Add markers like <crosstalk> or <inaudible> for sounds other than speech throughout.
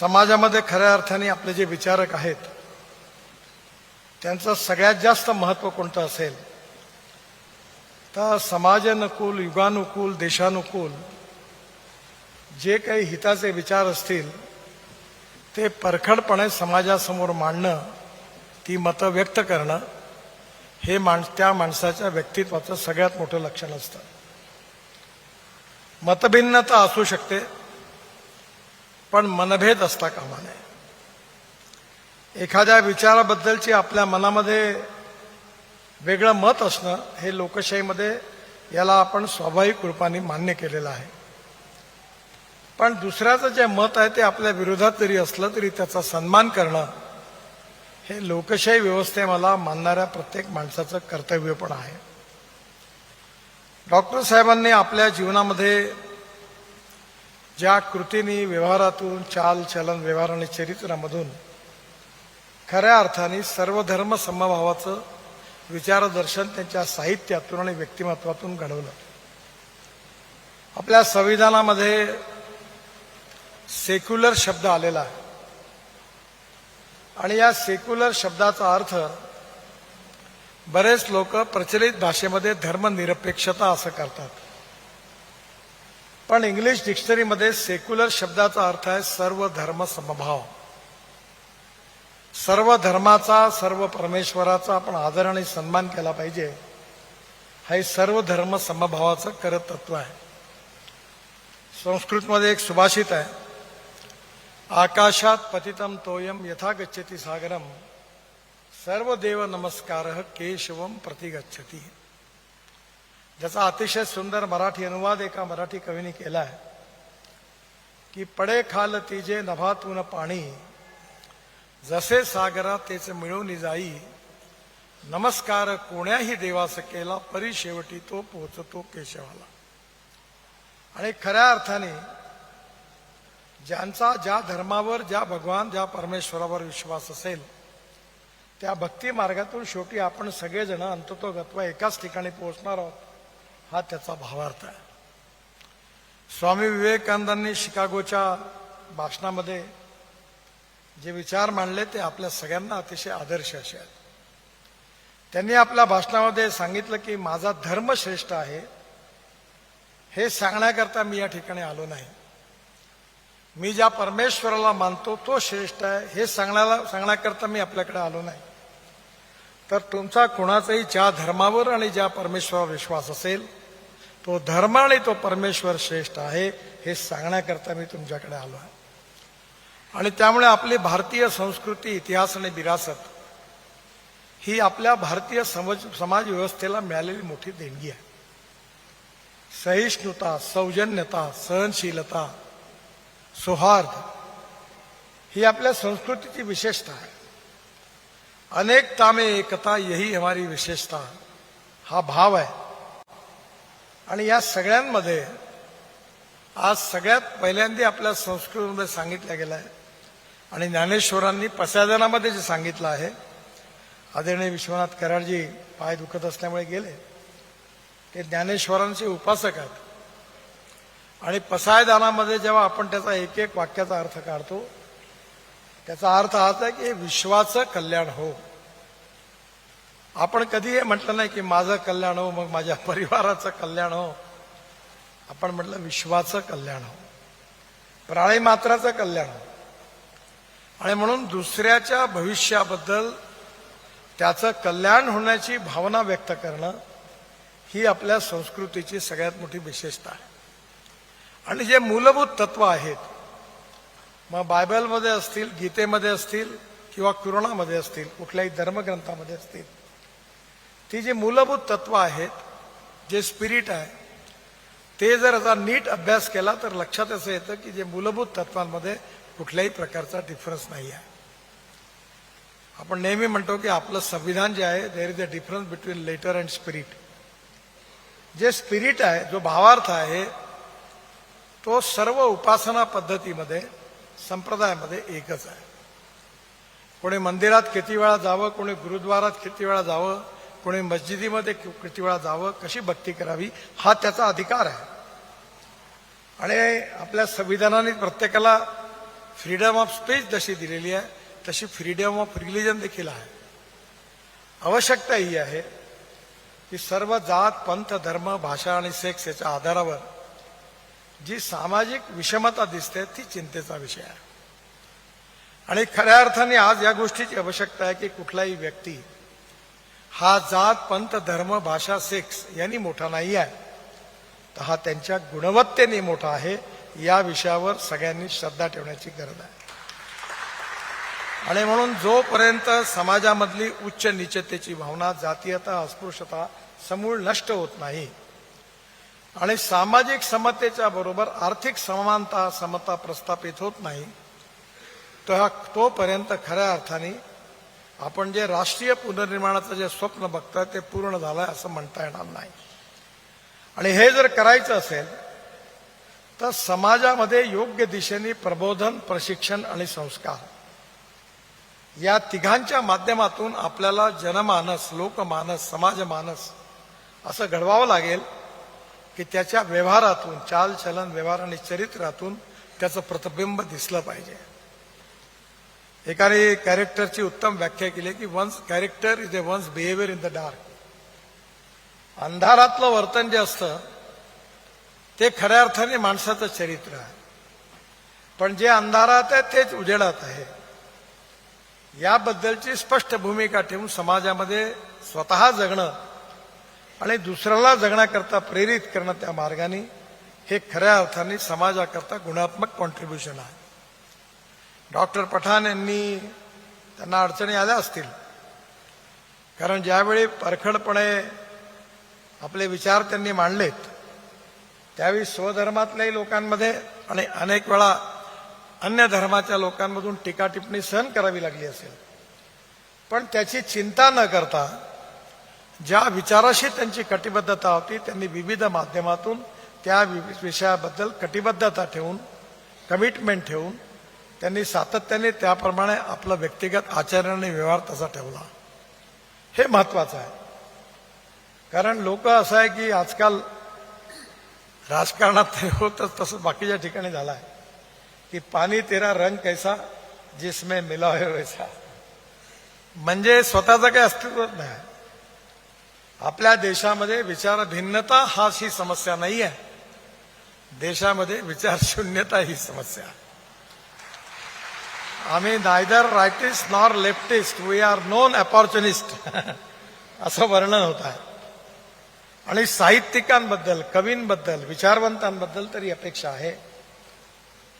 समाजामध्ये खऱ्या अर्थाने आपले जे विचारक आहेत त्यांचं सगळ्यात जास्त महत्त्व कोणतं असेल? तर समाजानुकूल युगानुकूल देशानुकूल जे काही हिताचे विचार असतील ते परखडपणे समाजासमोर मांडणं ती मतं व्यक्त करणं हे माणस त्या माणसाच्या व्यक्तित्वाचं सगळ्यात मोठं लक्षण असतं. मतभिन्नता असू शकते पण मनभेद असता कामा नये. एखाद्या विचाराबद्दलची आपल्या मनामध्ये वेगळं मत असणं हे लोकशाहीमध्ये याला आपण स्वाभाविक रूपाने मान्य केलेलं आहे. पण दुसऱ्याचं जे मत आहे ते आपल्या विरोधात जरी असलं तरी त्याचा सन्मान करणं हे लोकशाही व्यवस्थेमाला मानणाऱ्या प्रत्येक माणसाचं कर्तव्य पण आहे. डॉक्टर साहेबांनी आपल्या जीवनामध्ये ज्या कृतीने व्यवहारातून चाल चलन व्यवहार आणि चरित्रामधून खऱ्या अर्थाने सर्व धर्म समभावाचं विचारदर्शन त्यांच्या साहित्यातून आणि व्यक्तिमत्वातून घडवलं. आपल्या संविधानामध्ये सेक्युलर शब्द आलेला आहे. आणि या सेक्युलर शब्दाचा अर्थ बरेच लोक प्रचलित भाषेमध्ये धर्मनिरपेक्षता असं करतात. पण इंग्लिश डिक्शनरीमध्ये सेक्युलर शब्दाचा अर्थ आहे सर्व धर्म समभाव सर्व धर्माचा सर्व परमेश्वराचा आपण आदर आणि सन्मान केला पाहिजे. हे सर्व धर्म समभावाचं करत तत्व आहे. संस्कृतमध्ये एक सुभाषित आहे आकाशात पतितम तोयम यथा गच्छति सागरम सर्व देव नमस्कार केशवम प्रतिगच्छती. ज्याचा अतिशय सुंदर मराठी अनुवाद एका मराठी कवीने केला आहे की पडे खाल तिजे नभातून पाणी जसे सागरा तेच मिळवून जाई नमस्कार कोण्याही देवास केला परी शेवटी तो पोचतो केशवाला. आणि खऱ्या अर्थाने ज्यांचा ज्या धर्मावर ज्या भगवान ज्या परमेश्वरावर विश्वास असेल त्या भक्ती मार्गातून शेवटी आपण सगळेजण अंततोगत्व एकाच ठिकाणी पोहोचणार आहोत. हा त्याचा भावार्थ आहे. स्वामी विवेकानंदांनी शिकागोच्या भाषणामध्ये जे विचार मांडले ते आपल्या सगळ्यांना अतिशय आदर्श असे आहेत. त्यांनी आपल्या भाषणामध्ये सांगितलं की माझा धर्म श्रेष्ठ आहे. हे सांगण्याकरता मी या ठिकाणी आलो नाही. मी ज्या परमेश्वराला मानतो तो श्रेष्ठ आहे. हे सांगण्याला सांगण्याकरता मी आपल्याकडे आलो नाही. तर तुमचा कुणाचाही ज्या धर्मावर आणि ज्या परमेश्वरावर विश्वास असेल तो धर्म आणि तो परमेश्वर श्रेष्ठ आहे हे सांगण्याकरता मी तुमच्याकडे आलो आहे. आणि त्यामुळे आपली भारतीय संस्कृती इतिहास आणि विरासत ही आपल्या भारतीय समज समाज व्यवस्थेला मिळालेली मोठी देणगी आहे. सहिष्णुता सौजन्यता सहनशीलता सौहार्द ही आपल्या संस्कृतीची विशेषता आहे. अनेकता में एकता यही हमारी विशेषता हा भाव आहे. आणि या सगळ्यांमध्ये आज सगळ्यात पहिल्यांदा आपल्या संस्कृतीमध्ये सांगितलं गेलं आहे. आणि ज्ञानेश्वरांनी पसायदानामध्ये जे सांगितलं आहे आदरणीय विश्वनाथ कराडजी पाय दुखत असल्यामुळे गेले. ते ज्ञानेश्वरांचे उपासक आहेत. आणि पसायदानामध्ये जेव्हा आपण त्याचा एक एक वाक्याचा अर्थ काढतो त्याचा अर्थ हाच आहे की विश्वाचं कल्याण हो. आपण कधी हे म्हटलं नाही की माझं कल्याण हो मग माझ्या <laughs> परिवाराचं कल्याण हो. आपण म्हटलं विश्वाचं कल्याण हो. प्राणी मात्राचं कल्याण हो. आणि म्हणून दुसऱ्याच्या भविष्याबद्दल त्याचं कल्याण होण्याची भावना व्यक्त करणं ही आपल्या संस्कृतीची सगळ्यात मोठी विशेषता आहे. आणि जे मूलभूत तत्व आहेत मग बायबलमध्ये असतील गीतेमध्ये असतील किंवा कुराणामध्ये असतील कुठल्याही धर्मग्रंथामध्ये असतील ती जी मूलभूत तत्व आहेत जे स्पिरिट आहे ते जर असा नीट अभ्यास केला तर लक्षात असं येतं की जे मूलभूत तत्वांमध्ये कुठल्याही प्रकारचा डिफरन्स नाही आहे. आपण नेहमी म्हणतो की आपलं संविधान जे आहे there is a difference between letter and spirit जे स्पिरिट आहे जो भावार्थ आहे तो सर्व उपासना पद्धतीमध्ये संप्रदायामध्ये एकच आहे. कोणी मंदिरात किती वेळा जावं कोणी गुरुद्वारात किती वेळा जावं कोणी मस्जिदीमध्ये किती वेळा जावं कशी भक्ती करावी हा त्याचा अधिकार आहे. आणि आपल्या संविधानाने प्रत्येकाला फ्रीडम ऑफ स्पीच जशी दिलेली आहे तशी फ्रीडम ऑफ रिलिजन देखील आहे. आवश्यकता ही आहे की सर्व जात पंथ धर्म भाषा आणि सेक्स याच्या आधारावर जी सामाजिक विषमता दिसते ती चिंतेचा विषय आहे. आणि खऱ्या अर्थाने आज या गोष्टीची आवश्यकता आहे की कुठलाही व्यक्ती हा जात पंथ धर्म भाषा सेक्स यांनी मोठा नाही आहे. तर हा त्यांच्या गुणवत्तेने मोठा आहे या विषयावर सगळ्यांनी श्रद्धा ठेवण्याची गरज आहे. आणि म्हणून जोपर्यंत समाजामधली उच्च निचतेची भावना जातीयता अस्पृश्यता समूळ नष्ट होत नाही आणि सामाजिक समतेच्या बरोबर आर्थिक समानता समता प्रस्थापित होत नाही तर तोपर्यंत खऱ्या अर्थाने आपण जे राष्ट्रीय पुनर्निर्माणाचं जे स्वप्न बघतोय ते पूर्ण झालंय असं म्हणता येणार नाही. आणि हे जर करायचं असेल तर समाजामध्ये योग्य दिशेने प्रबोधन प्रशिक्षण आणि संस्कार या तिघांच्या माध्यमातून आपल्याला जनमानस लोकमानस समाजमानस असं घडवावं लागेल. की त्याच्या व्यवहारातून चालचलन व्यवहार आणि चरित्रातून त्याचं प्रतिबिंब दिसलं पाहिजे. एकाने कॅरेक्टरची उत्तम व्याख्या केली की one's character is a one's behaviour in the dark अंधारातलं वर्तन जे असतं ते खऱ्या अर्थाने माणसाचं चरित्र आहे. पण जे अंधारात आहे तेच उजेडात आहे. याबद्दलची स्पष्ट भूमिका ठेवून समाजामध्ये स्वतः जगणं आणि दुसऱ्याला जगण्याकरता प्रेरित करणं त्या मार्गाने हे खऱ्या अर्थाने समाजाकरता गुणात्मक कॉन्ट्रीब्युशन आहे. डॉक्टर पठाण यांनी त्यांना अडचणी आल्या असतील. कारण ज्यावेळी परखडपणे आपले विचार त्यांनी मांडलेत त्यावेळी स्वधर्मातल्याही लोकांमध्ये आणि अनेक वेळा अन्य धर्माच्या लोकांमधून टीका टिप्पणी सहन करावी लागली असेल. पण त्याची चिंता न करता ज्या विचाराशी त्यांची कटिबद्धता होती त्यांनी विविध माध्यमातून त्या विषयाबद्दल कटिबद्धता ठेवून कमिटमेंट ठेवून त्यांनी सातत्याने त्याप्रमाणे आपला व्यक्तिगत आचरण आणि व्यवहार तसा ठेवला. हे महत्वाचं आहे. कारण लोक असं आहे की आजकाल राजकारणात होतच तसं बाकीच्या ठिकाणी झालं आहे की पाणी तेरा रंग कैसा जिसमे मिला वैसा. म्हणजे स्वतःचं काही अस्तित्वच नाही. आपल्या देशामध्ये विचार भिन्नता हा ही समस्या नाही आहे देशामध्ये विचार शून्यता ही समस्या. आम्ही neither rightist nor leftist we are known opportunist असं वर्णन होत आहे. आणि साहित्यिकांबद्दल कवींबद्दल विचारवंतांबद्दल तरी अपेक्षा आहे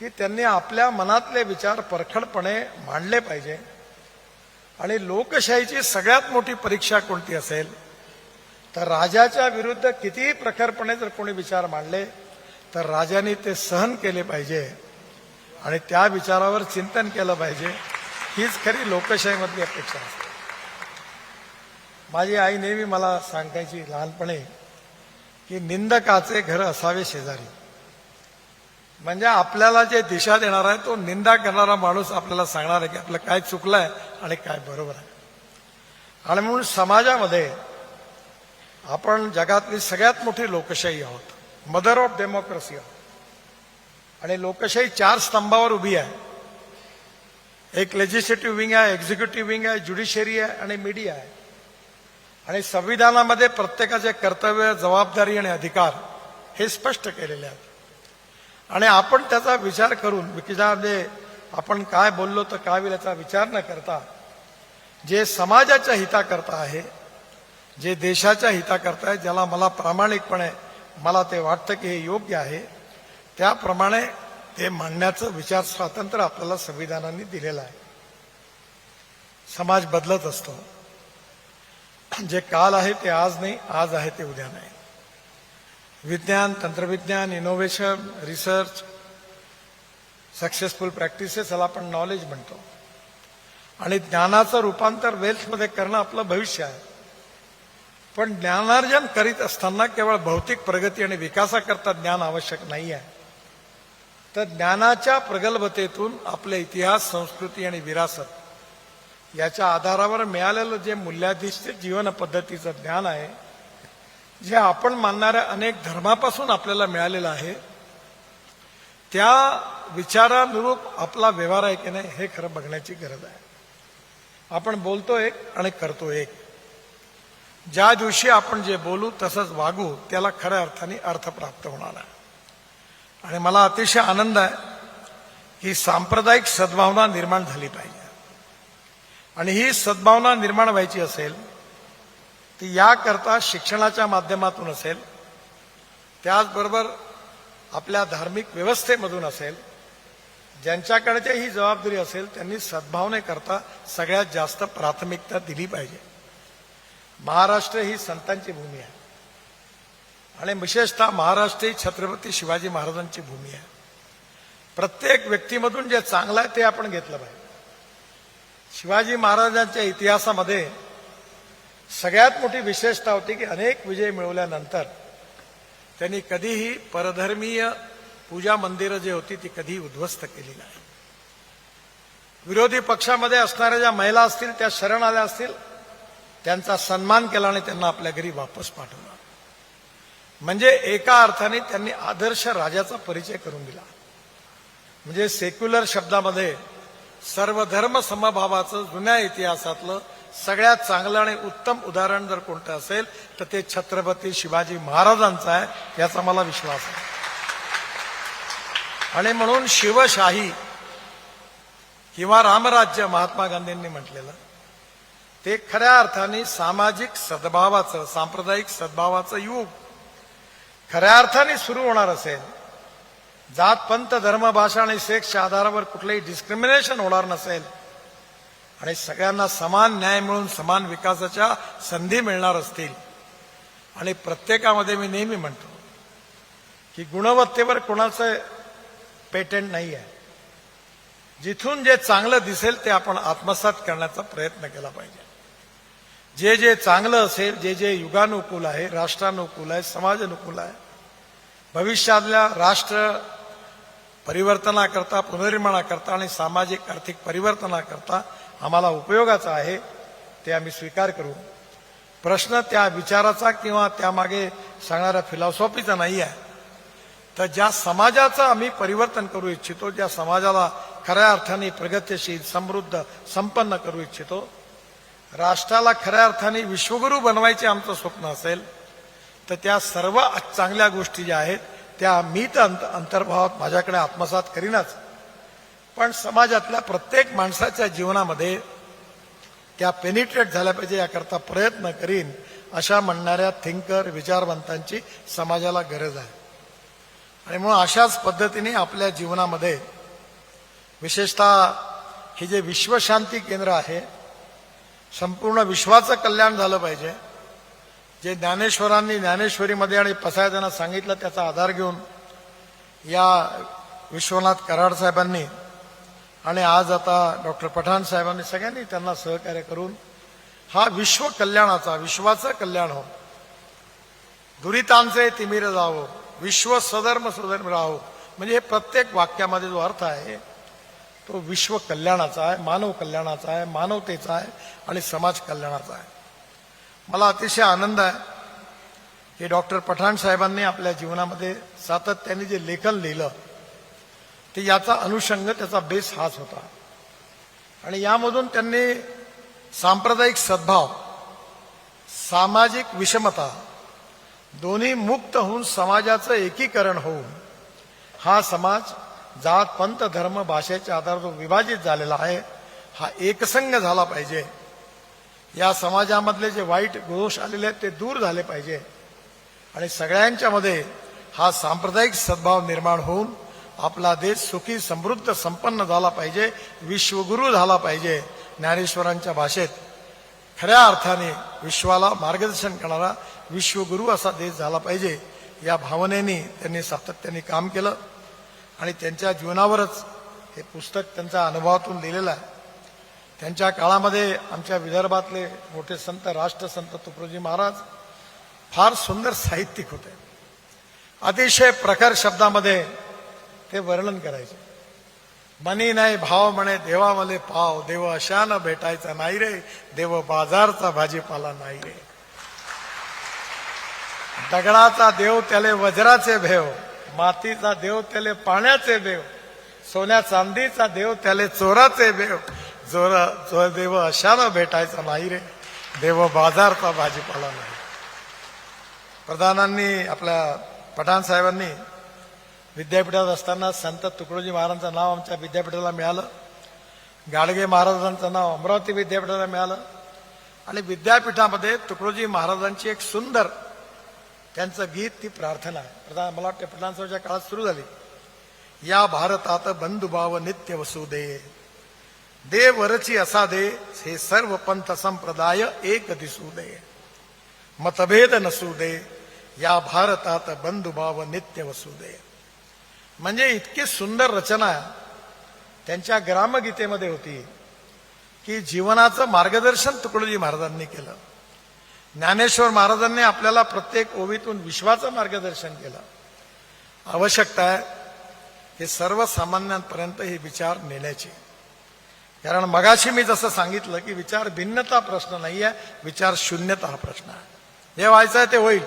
की त्यांनी आपल्या मनातले विचार परखडपणे मांडले पाहिजे. आणि लोकशाहीची सगळ्यात मोठी परीक्षा कोणती असेल? तर राजाच्या विरुद्ध कितीही प्रखरपणे जर कोणी विचार मांडले तर राजाने ते सहन केले पाहिजे. आणि त्या विचारावर चिंतन केलं पाहिजे. हीच खरी लोकशाहीमधली अपेक्षा असते. माझी आई नेहमी मला सांगायची लहानपणी की निंदकाचे घर असावे शेजारी. म्हणजे आपल्याला जे दिशा देणार आहे तो निंदा करणारा माणूस आपल्याला सांगणार आहे की आपलं काय चुकलंय आणि काय बरोबर आहे. आणि म्हणून समाजामध्ये आपण जगातली सगळ्यात मोठी लोकशाही आहोत. मदर ऑफ डेमोक्रेसी आहोत. आणि लोकशाही चार स्तंभावर उभी आहे. एक लेजिस्लेटिव्ह विंग आहे एक्झिक्युटिव्ह विंग आहे ज्युडिशरी आहे आणि मीडिया आहे. आणि संविधानामध्ये प्रत्येकाचे कर्तव्य जबाबदारी आणि अधिकार हे स्पष्ट केलेले आहेत. आणि आपण त्याचा विचार करून विचारामध्ये आपण काय बोललो तर काय होईल याचा विचार न करता जे समाजाच्या हिताकरता आहे जे देशाच्या हिताकरता आहे ज्याला मला प्रामाणिकपणे मला ते वाटतं की हे योग्य आहे त्याप्रमाणे ते मांडण्याचं विचार स्वातंत्र्य आपल्याला संविधानाने दिलेलं आहे. समाज बदलत असतो. जे काल आहे ते आज नाही आज आहे ते उद्या नाही. विज्ञान तंत्रविज्ञान इनोव्हेशन रिसर्च सक्सेसफुल प्रॅक्टिसेस याला आपण नॉलेज म्हणतो. आणि ज्ञानाचं रूपांतर वेल्थमध्ये करणं आपलं भविष्य आहे. पण ज्ञानार्जन करीत असताना केवळ भौतिक प्रगती आणि विकासाकरता ज्ञान आवश्यक नाही आहे तर ज्ञानाच्या प्रगल्भतेतून आपले इतिहास संस्कृती आणि विरासत याच्या आधारावर मिळालेलं जे मूल्याधिष्ठित जीवन पद्धतीचं ज्ञान आहे जे आपण मानणाऱ्या अनेक धर्मापासून आपल्याला मिळालेलं आहे त्या विचारानुरूप आपला व्यवहार आहे की नाही हे खरं बघण्याची गरज आहे. आपण बोलतो एक आणि करतो एक. ज्या दिवशी आपण जे बोलू तसंच वागू त्याला खऱ्या अर्थाने अर्थ प्राप्त होणार आहे. आणि मला अतिशय आनंद आहे की सांप्रदायिक सद्भावना निर्माण झाली पाहिजे. आणि ही सद्भावना निर्माण व्हायची असेल ती याकरता शिक्षणाच्या माध्यमातून असेल त्याचबरोबर आपल्या धार्मिक व्यवस्थेमधून असेल ज्यांच्याकडे ही जबाबदारी असेल त्यांनी सद्भावनेकरता सगळ्यात जास्त प्राथमिकता दिली पाहिजे. महाराष्ट्र ही संतांची भूमी आहे. आणि विशेषतः महाराष्ट्र ही छत्रपती शिवाजी महाराजांची भूमी आहे. प्रत्येक व्यक्तीमधून जे चांगलं आहे ते आपण घेतलं पाहिजे. शिवाजी महाराजांच्या इतिहासामध्ये सगळ्यात मोठी विशेषता होती की अनेक विजय मिळवल्यानंतर त्यांनी कधीही परधर्मीय पूजा मंदिरं जे होती ती कधी उद्ध्वस्त केली नाही. विरोधी पक्षामध्ये असणाऱ्या ज्या महिला असतील त्या शरण आल्या असतील त्यांचा सन्मान केला आणि त्यांना आपल्या घरी वापस पाठवला. म्हणजे एका अर्थाने त्यांनी आदर्श राजाचा परिचय करून दिला. म्हणजे सेक्युलर शब्दामध्ये सर्व धर्म समभावाचं जुन्या इतिहासातलं सगळ्यात चांगलं आणि उत्तम उदाहरण जर कोणतं असेल तर ते छत्रपती शिवाजी महाराजांचं आहे याचा मला विश्वास आहे. आणि म्हणून शिवशाही किंवा रामराज्य महात्मा गांधींनी म्हटलेलं ते खऱ्या अर्थाने सामाजिक सद्भावाचं सांप्रदायिक सद्भावाचं युग. खऱ्या अर्थाने सुरू होणार असेल. जात पंत धर्म भाषा आणि सेक्सच्या आधारावर कुठलंही डिस्क्रिमिनेशन होणार नसेल. आणि सगळ्यांना समान न्याय मिळून समान विकासाच्या संधी मिळणार असतील. आणि प्रत्येकामध्ये मी नेहमी म्हणतो की गुणवत्तेवर कोणाचं पेटंट नाही आहे जिथून जे चांगलं दिसेल ते आपण आत्मसात करण्याचा प्रयत्न केला पाहिजे. जे जे चांगलं असेल जे जे युगानुकूल आहे राष्ट्रानुकूल आहे समाजानुकूल आहे भविष्यातल्या राष्ट्र परिवर्तनाकरता पुनर्निर्माणाकरता आणि सामाजिक आर्थिक परिवर्तनाकरता आम्हाला उपयोगाचा आहे ते आम्ही स्वीकार करू. प्रश्न त्या विचाराचा किंवा त्यामागे सांगणाऱ्या फिलॉसॉफीचा नाही आहे. तर ज्या समाजाचं आम्ही परिवर्तन करू इच्छितो ज्या समाजाला खऱ्या अर्थाने प्रगतीशील समृद्ध संपन्न करू इच्छितो राष्ट्राला खऱ्या अर्थाने विश्वगुरू बनवायचे आमचं स्वप्न असेल तर त्या सर्व चांगल्या गोष्टी ज्या आहेत त्या मी तर अंत अंतर्भावात माझ्याकडे आत्मसात करीनच. पण समाजातल्या प्रत्येक माणसाच्या जीवनामध्ये त्या पेनिट्रेट झाल्या पाहिजे याकरता प्रयत्न करीन अशा म्हणणाऱ्या थिंकर विचारवंतांची समाजाला गरज आहे. आणि म्हणून अशाच पद्धतीने आपल्या जीवनामध्ये विशेषतः हे जे विश्वशांती केंद्र आहे संपूर्ण विश्वाचं कल्याण झालं पाहिजे. जे ज्ञानेश्वरांनी ज्ञानेश्वरीमध्ये आणि पसायदांना सांगितलं त्याचा आधार घेऊन या विश्वनाथ कराड साहेबांनी आणि आज आता डॉक्टर पठाण साहेबांनी सगळ्यांनी त्यांना सहकार्य करून हा विश्व कल्याणाचा विश्वाचं कल्याण हो. दुरितांचे तिमिर जावो विश्व सधर्म सुधर्म राहो. म्हणजे हे प्रत्येक वाक्यामध्ये जो अर्थ आहे तो विश्व कल्याणाचा आहे मानव कल्याणाचा आहे मानवतेचा आहे आणि समाज कल्याणाचा आहे. मला अतिशय आनंद आहे की डॉक्टर पठाण साहेबांनी आपल्या जीवनामध्ये सातत्याने जे लेखन लिहिलं ते याचा अनुषंग त्याचा बेस हाच होता. आणि यामधून त्यांनी सांप्रदायिक सद्भाव सामाजिक विषमता दोन्ही मुक्त होऊन समाजाचं एकीकरण होऊन हा समाज जात पंत धर्म भाषेच्या आधारावर जो विभाजित झालेला आहे. हा एकसंग झाला पाहिजे. या समाजामधले जे वाईट दोष आलेले आहेत ते दूर झाले पाहिजे. आणि सगळ्यांच्या मध्ये हा सांप्रदायिक सद्भाव निर्माण होऊन आपला देश सुखी समृद्ध संपन्न झाला पाहिजे. विश्वगुरू झाला पाहिजे ज्ञानेश्वरांच्या भाषेत. खऱ्या अर्थाने विश्वाला मार्गदर्शन करणारा विश्वगुरू असा देश झाला पाहिजे. या भावनेनी त्यांनी सातत्याने काम केलं. आणि त्यांच्या जीवनावरच हे पुस्तक त्यांच्या अनुभवातून लिहिलेलं आहे. त्यांच्या काळामध्ये आमच्या विदर्भातले मोठे संत राष्ट्रसंत तुकडोजी महाराज फार सुंदर साहित्यिक होते. अतिशय प्रखर शब्दामध्ये ते वर्णन करायचे. मनी नाही भाव म्हणे देवा मले पाव. देव अशानं भेटायचा नाही रे. देव बाजारचा भाजीपाला नाही रे. दगडाचा देव त्याले वज्राचे भेव. मातीचा देव त्याले पाण्याचे देव सोन्या चांदीचा देव त्याले चोराचे देव. जोर चोर देव अशानं भेटायचा नाही रे. देव बाजारचा भाजीपाला नाही. प्रधानांनी आपल्या पठाण साहेबांनी विद्यापीठात असताना संत तुकडोजी महाराजांचं नाव आमच्या विद्यापीठाला मिळालं. गाडगे महाराजांचं नाव अमरावती विद्यापीठाला मिळालं. आणि विद्यापीठामध्ये तुकडोजी महाराजांची एक सुंदर त्यांचं गीत ती प्रार्थना. आहे प्रधान मला वाटतं प्रधानसभेच्या काळात सुरू झाली. या भारतात बंधुभाव नित्य वसू दे. देवरची असा दे हे सर्व पंथ संप्रदाय एक दिसू दे. मतभेद नसू दे. या भारतात बंधुभाव नित्य वसू दे. म्हणजे इतकी सुंदर रचना त्यांच्या ग्रामगीतेमध्ये होती की जीवनाचं मार्गदर्शन तुकडोजी महाराजांनी केलं. ज्ञानेश्वर महाराजांनी आपल्याला प्रत्येक ओवीतून विश्वाचं मार्गदर्शन केलं. आवश्यकता आहे हे सर्वसामान्यांपर्यंत हे विचार नेण्याची. कारण मगाशी मी जसं सांगितलं की विचार भिन्नता प्रश्न नाही आहे विचार शून्यता हा प्रश्न आहे. जे व्हायचं आहे ते होईल.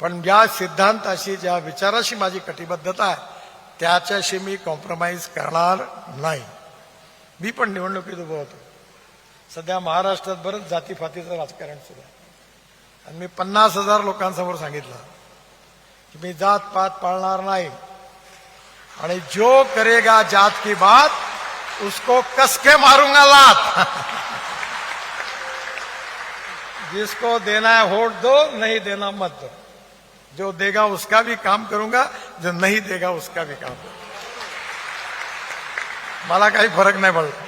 पण ज्या सिद्धांताशी ज्या विचाराशी माझी कटिबद्धता आहे त्याच्याशी मी कॉम्प्रोमाइज करणार नाही. मी पण निवडणुकीत उभं होतो. सध्या महाराष्ट्रात बरंच जातीफातीचं राजकारण सुरू आहे. आणि मी पन्नास हजार लोकांसमोर सांगितलं की मी जात पात पाळणार नाही. आणि जो करेगा जात की बात उसको कसके मारूंगा लात? <laughs> जिसको देना है वोट दो नहीं देना मत दो. जो देगा उसका भी काम करूंगा जो नहीं देगा उसका भी काम करूंगा. मला काही फरक नाही पडला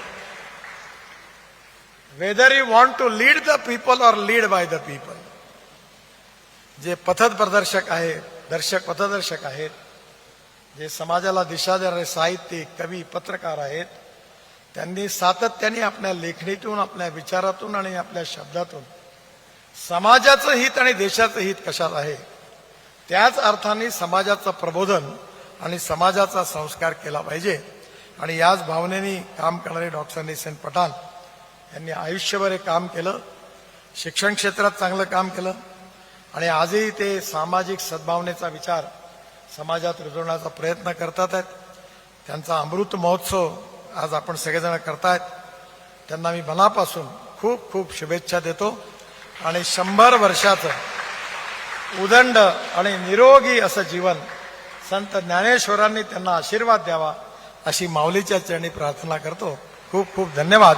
whether you want to lead the people और लीड बाय द पीपल जे पथद प्रदर्शक आहेत दर्शक पथदर्शक आहेत जे समाजाला दिशा देणारे साहित्यिक कवी पत्रकार आहेत त्यांनी सातत्याने आपल्या लेखणीतून आपल्या विचारातून आणि आपल्या शब्दातून समाजाचं हित आणि देशाचं हित कशात आहे त्याच अर्थाने समाजाचं प्रबोधन आणि समाजाचा संस्कार केला पाहिजे. आणि याच भावनेने काम करणारे डॉक्टर निसेन पठाण यांनी आयुष्यभर हे काम केलं शिक्षण क्षेत्रात चांगलं काम केलं आणि आजही ते सामाजिक सद्भावनेचा विचार समाजात रुजवण्याचा प्रयत्न करतात आहेत. त्यांचा अमृत महोत्सव आज आपण सगळेजण करतायत. त्यांना मी मनापासून खूप खूप शुभेच्छा देतो. आणि शंभर वर्षाचं उदंड आणि निरोगी असं जीवन संत ज्ञानेश्वरांनी त्यांना आशीर्वाद द्यावा अशी माऊलीच्या चरणी प्रार्थना करतो. खूप खूप धन्यवाद.